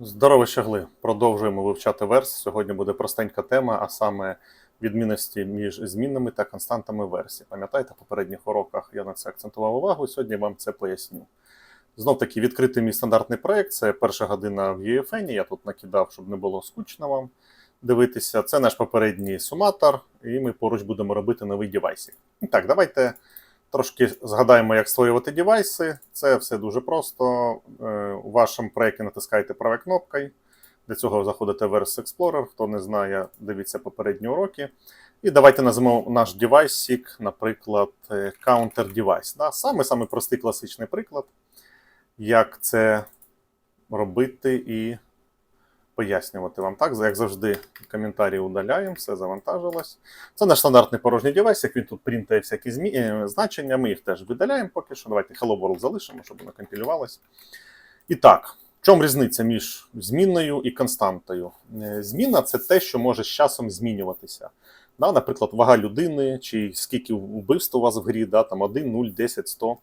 Здорово, щагли! Продовжуємо вивчати верс. Сьогодні буде простенька тема, а саме відмінності між змінними та константами версі. Пам'ятаєте, в попередніх уроках я на це акцентував увагу. Сьогодні вам це поясню. Знов таки, відкритий мій стандартний проєкт. Це перша година в UFN. Я тут накидав, щоб не було скучно вам дивитися. Це наш попередній суматор, і ми поруч будемо робити новий девайсик. І Так, давайте Трошки згадаємо, як створювати девайси. Це все дуже просто. Е, У вашому проєкті натискаєте правою кнопкою. Для цього заходите в Verse Explorer. Хто не знає, дивіться попередні уроки. І давайте назвемо наш девайсик, наприклад, е, Counter Device. Да? Саме саме простий класичний приклад, як це робити і пояснювати вам так. Як завжди, коментарі удаляємо, все завантажилось. Це наш стандартний порожній девайс, як він тут принтає всякі змі... е, значення. Ми їх теж видаляємо поки що. Давайте Hello World залишимо, щоб воно компілювалося. І так, в чому різниця між змінною і константою? Е, Зміна це те, що може з часом змінюватися. Да, наприклад, вага людини, чи скільки вбивств у вас в грі, да, там 1, 0, 10, 100.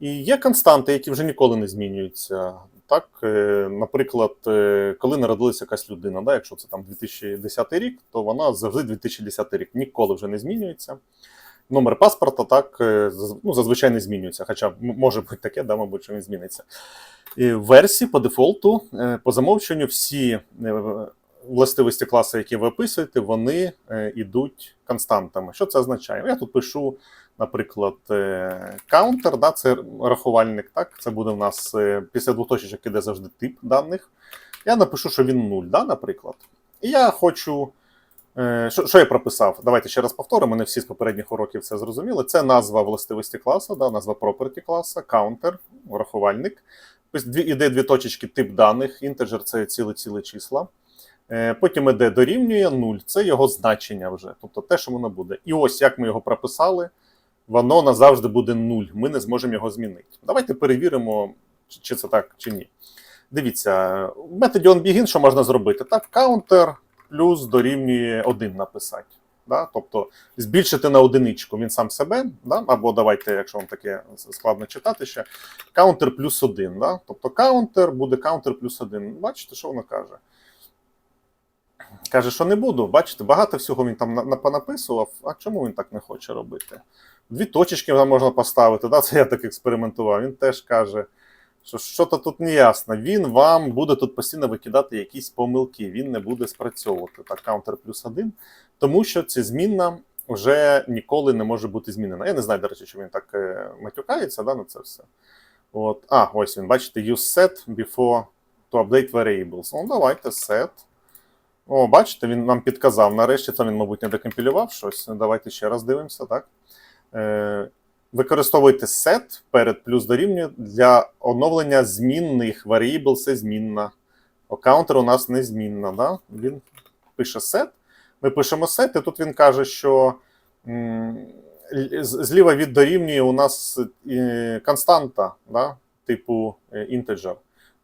І є константи, які вже ніколи не змінюються. Так, е, наприклад, е, коли народилася якась людина, да, якщо це там 2010 рік, то вона завжди 2010 рік ніколи вже не змінюється. Номер паспорта так е, ну, зазвичай не змінюється, хоча може бути таке, да, мабуть, що він зміниться. І версії по дефолту, по замовченню, всі властивості класу, які ви описуєте, вони йдуть константами. Що це означає? Я тут пишу, наприклад, е, counter, да, це рахувальник. Так, це буде в нас е, після двох точечок іде завжди тип даних. Я напишу, що він 0, да, наприклад. І я хочу. е, Що, що я прописав? Давайте ще раз повторимо. Не всі з попередніх уроків це зрозуміли. Це назва властивості класу, да, назва property класу, counter, рахувальник. Дві, іде дві точечки тип даних, інтеджер це ціле-ціле числа. Потім іде дорівнює 0, це його значення вже, тобто те, що воно буде. І ось як ми його прописали, воно назавжди буде 0. Ми не зможемо його змінити. Давайте перевіримо, чи- це так, чи ні. Дивіться, в методі onBegin що можна зробити? Так, counter плюс дорівнює 1 написати. Да? Тобто збільшити на одиничку він сам себе, да? або давайте, якщо вам таке складно читати ще, counter плюс 1. Да? Тобто counter буде counter плюс 1. Бачите, що воно каже? Каже, що не буду. Бачите, багато всього він там на- на- понаписував. А чому він так не хоче робити? Дві точечки можна поставити. Да? Це я так експериментував. Він теж каже, що щось тут не ясно. Він вам буде тут постійно викидати якісь помилки. Він не буде спрацьовувати так, counter плюс один, тому що ця змінна вже ніколи не може бути змінена. Я не знаю, до речі, що він так е, матюкається да, на це все. От. А, ось він, бачите, use set before to update variables. Ну, давайте set. О, бачите, він нам підказав. Нарешті це він, мабуть, не декомпілював щось. Давайте ще раз дивимося, так? Е, використовуйте set перед плюс дорівнює для оновлення змінних. Variable це змінна. О, counter у нас не змінна. Да? Він пише set. Ми пишемо set, і тут він каже, що зліва від дорівнює у нас е, константа, да? типу е, integer.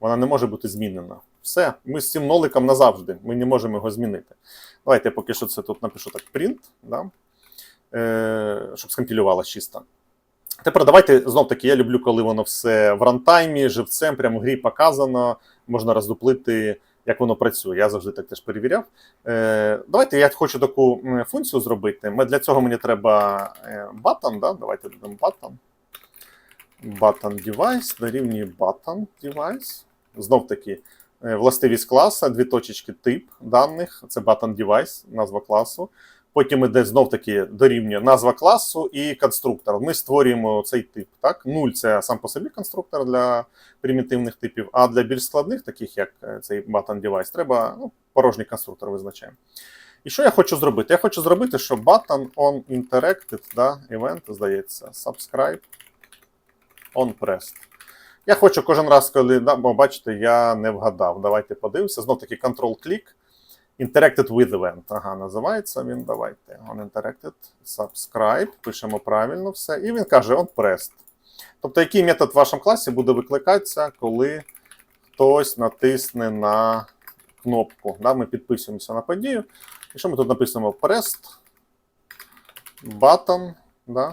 Вона не може бути змінена. Все, ми з цим ноликом назавжди, ми не можемо його змінити. Давайте я поки що це тут напишу так print, да? Е, щоб скомпілювалося чисто. Тепер давайте знов таки, я люблю, коли воно все в рантаймі, живцем, прямо в грі показано, можна роздуплити, як воно працює. Я завжди так теж перевіряв. Е, давайте я хочу таку функцію зробити. Для цього мені треба е, button, да? давайте додамо button. Button device дорівнює button device. Знов таки, властивість класа, дві точечки тип даних, це button device, назва класу. Потім іде знов таки дорівнює назва класу і конструктор. Ми створюємо цей тип. Так? Нуль це сам по собі конструктор для примітивних типів, а для більш складних, таких як е, цей button device, треба ну, порожній конструктор визначаємо. І що я хочу зробити? Я хочу зробити, що button on interacted, да, event, здається, subscribe on pressed. Я хочу кожен раз, коли да, бо бачите, я не вгадав. Давайте подивимося. Знов таки Ctrl-клік. Interacted with event. Ага, називається він. Давайте. On interacted, subscribe. Пишемо правильно все. І він каже on pressed. Тобто, який метод в вашому класі буде викликатися, коли хтось натисне на кнопку. Да, ми підписуємося на подію. І що ми тут написано? Pressed button. Да?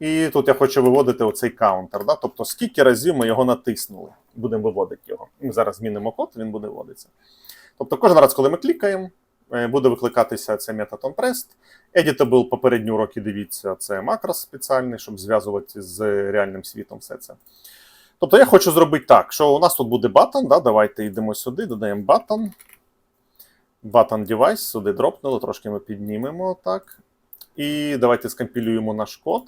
І тут я хочу виводити оцей каунтер. Да? Тобто, скільки разів ми його натиснули. Будемо виводити його. Ми зараз змінимо код, він буде вводитися. Тобто, кожен раз, коли ми клікаємо, е, буде викликатися цей метод onPressed. Editable попередні уроки, дивіться, це макрос спеціальний, щоб зв'язувати з реальним світом все це. Тобто я хочу зробити так, що у нас тут буде button, да? давайте йдемо сюди, додаємо button. Button device, сюди дропнули, трошки ми піднімемо так. І давайте скомпілюємо наш код.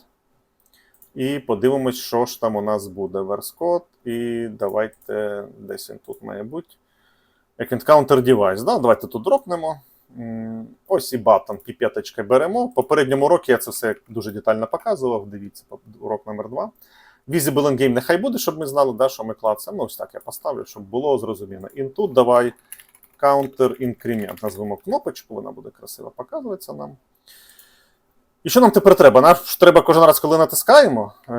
І подивимось, що ж там у нас буде. Code. І давайте десь він тут має бути. Як він counter device. Да? Давайте тут дропнемо. Ось і button P5 беремо. В попередньому уроці я це все дуже детально показував. Дивіться, урок номер 2. Visible in game нехай буде, щоб ми знали, да, що ми клацаємо. Ну, ось так я поставлю, щоб було зрозуміло. Тут давай counter increment. Назвемо кнопочку, вона буде красиво показуватися нам. І що нам тепер треба? Нам треба кожен раз, коли натискаємо, е-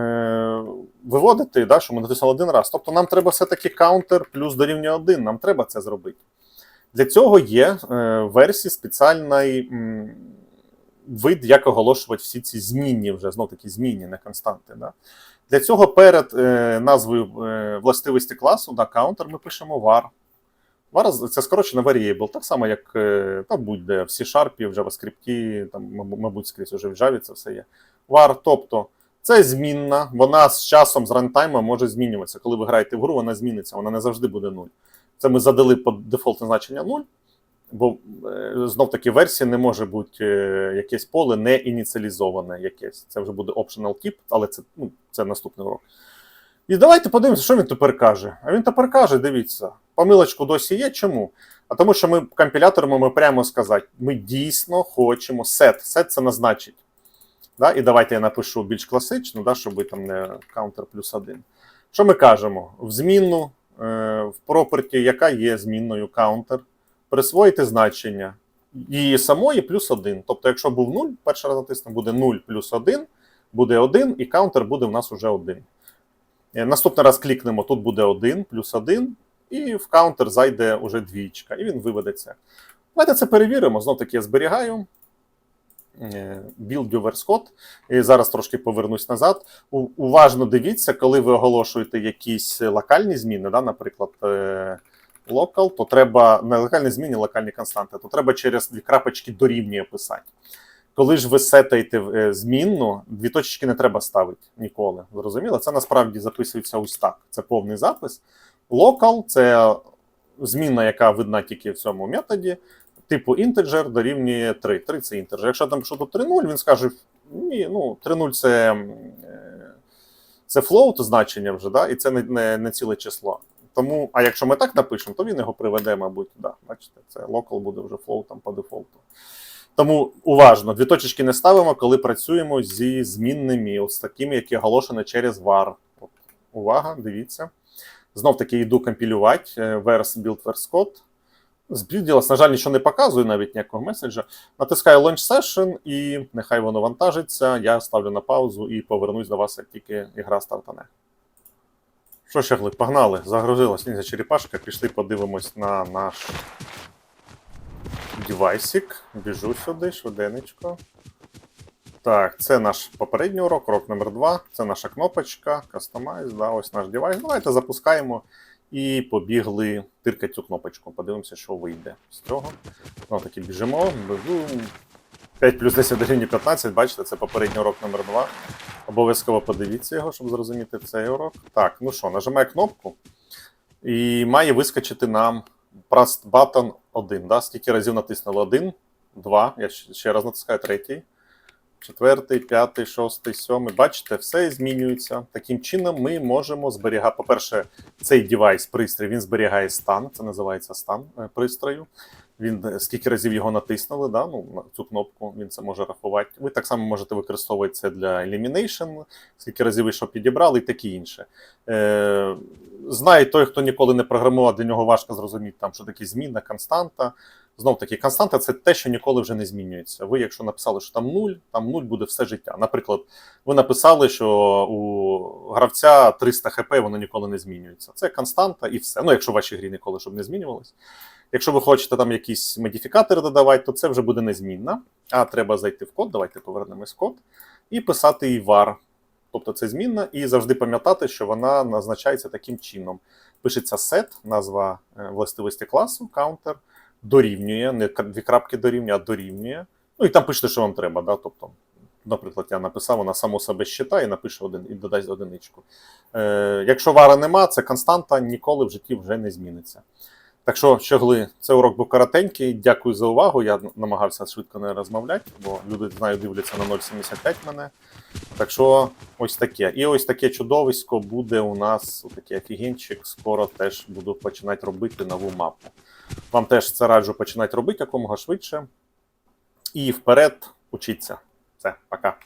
виводити, да, що ми натиснули один раз. Тобто нам треба все-таки counter плюс дорівнює 1. Нам треба це зробити. Для цього є е, версії спеціальний м, вид, як оголошувати всі ці змінні вже, знов таки змінні, не константи. Да? Для цього перед е, назвою е, властивості класу, да, counter, ми пишемо var. var це скорочено variable, так само, як е, та будь-де в C-Sharp, в JavaScript, там, мабуть, скрізь уже в Java це все є. var, тобто це змінна, вона з часом, з рантаймом може змінюватися. Коли ви граєте в гру, вона зміниться, вона не завжди буде 0. Це ми задали по дефолтне значення 0, бо е, знов таки версія не може бути е, якесь поле не ініціалізоване якесь. Це вже буде optional tip, але це, ну, це наступний урок. І давайте подивимося, що він тепер каже. А він тепер каже: дивіться, помилочку досі є. Чому? А тому, що ми компіляторами ми прямо сказати, ми дійсно хочемо set. Set це назначить. Да? І давайте я напишу більш класично, да, щоб там не counter плюс один. Що ми кажемо? В змінну, е, в property, яка є змінною counter, присвоїти значення її самої плюс 1. Тобто, якщо був 0, перший раз натиснемо, буде 0 плюс 1, буде 1, і counter буде в нас уже 1. Е, Наступний раз клікнемо, тут буде 1 плюс 1, і в counter зайде уже двічка, і він виведеться. Давайте це перевіримо. Знов таки я зберігаю. Е, your verse code. І зараз трошки повернусь назад. Уважно дивіться, коли ви оголошуєте якісь локальні зміни, да, наприклад, е, local, то треба не локальні зміни, локальні константи, то треба через дві крапочки дорівнює писати. Коли ж ви сетаєте е, змінну, дві точечки не треба ставити ніколи. Зрозуміло? Це насправді записується ось так. Це повний запис. Local це змінна, яка видна тільки в цьому методі. Типу інтеджер дорівнює 3. 3 це інтеджер. Якщо там що тут 3.0, він скаже: ні, ну 3.0 це, е, це float значення вже, да? і це не, не, не ціле число. Тому, а якщо ми так напишемо, то він його приведе, мабуть, да, бачите, це local буде вже float по дефолту. Тому уважно, дві точечки не ставимо, коли працюємо зі змінними, ось такими, які оголошені через var. От, увага, дивіться. Знов таки йду компілювати verse build verse code. Збілділась, на жаль, нічого не показує, навіть ніякого меседжа. Натискаю Launch Session і нехай воно вантажиться. Я ставлю на паузу і повернусь до вас, як тільки ігра стартане. Що ще, Глиб, погнали, загрузилась ніндзя черепашка, пішли подивимось на наш девайсик. Біжу сюди, швиденечко. Так, це наш попередній урок, урок номер 2 Це наша кнопочка, Customize, да, ось наш девайс. Давайте запускаємо і побігли тиркати цю кнопочку. Подивимося, що вийде з цього. Ну, таки біжимо. 5 плюс 10 дорівнює 15, бачите, це попередній урок номер 2 Обов'язково подивіться його, щоб зрозуміти цей урок. Так, ну що, нажимаю кнопку, і має вискочити нам Press button 1. Да? Скільки разів натиснули? 1, 2. Я ще раз натискаю третій. Четвертий, п'ятий, шостий, сьомий. Бачите, все змінюється. Таким чином, ми можемо зберігати. По-перше, цей девайс, пристрій, він зберігає стан. Це називається стан е, пристрою. Він е, скільки разів його натиснули, да? ну, на цю кнопку він це може рахувати. Ви так само можете використовувати це для elimination, скільки разів ви що підібрали і таке інше. Е, знає той, хто ніколи не програмував, для нього важко зрозуміти, там, що таке змінна, константа. Знов таки, константа це те, що ніколи вже не змінюється. Ви, якщо написали, що там 0, там 0 буде все життя. Наприклад, ви написали, що у гравця 300 хп, воно ніколи не змінюється. Це константа і все. Ну, якщо в вашій грі ніколи щоб не змінювалось. Якщо ви хочете там якісь модифікатори додавати, то це вже буде незмінна. А треба зайти в код. Давайте повернемось в код і писати і var. тобто це змінна, і завжди пам'ятати, що вона назначається таким чином. Пишеться set, назва е, властивості класу, counter, дорівнює, не дві крапки дорівнює, а дорівнює. Ну і там пишете, що вам треба. Да? Тобто, наприклад, я написав, вона само себе считає і напише один і додасть одиничку. Е, якщо вара нема, це константа ніколи в житті вже не зміниться. Так що, щогли, це урок був коротенький. Дякую за увагу. Я намагався швидко не розмовляти, бо люди знаю, дивляться на 0,75 мене. Так що ось таке. І ось таке чудовисько буде у нас, такий офігенчик. Скоро теж буду починати робити нову мапу. Вам теж це раджу починати робити якомога швидше. І вперед учіться. Все, пока.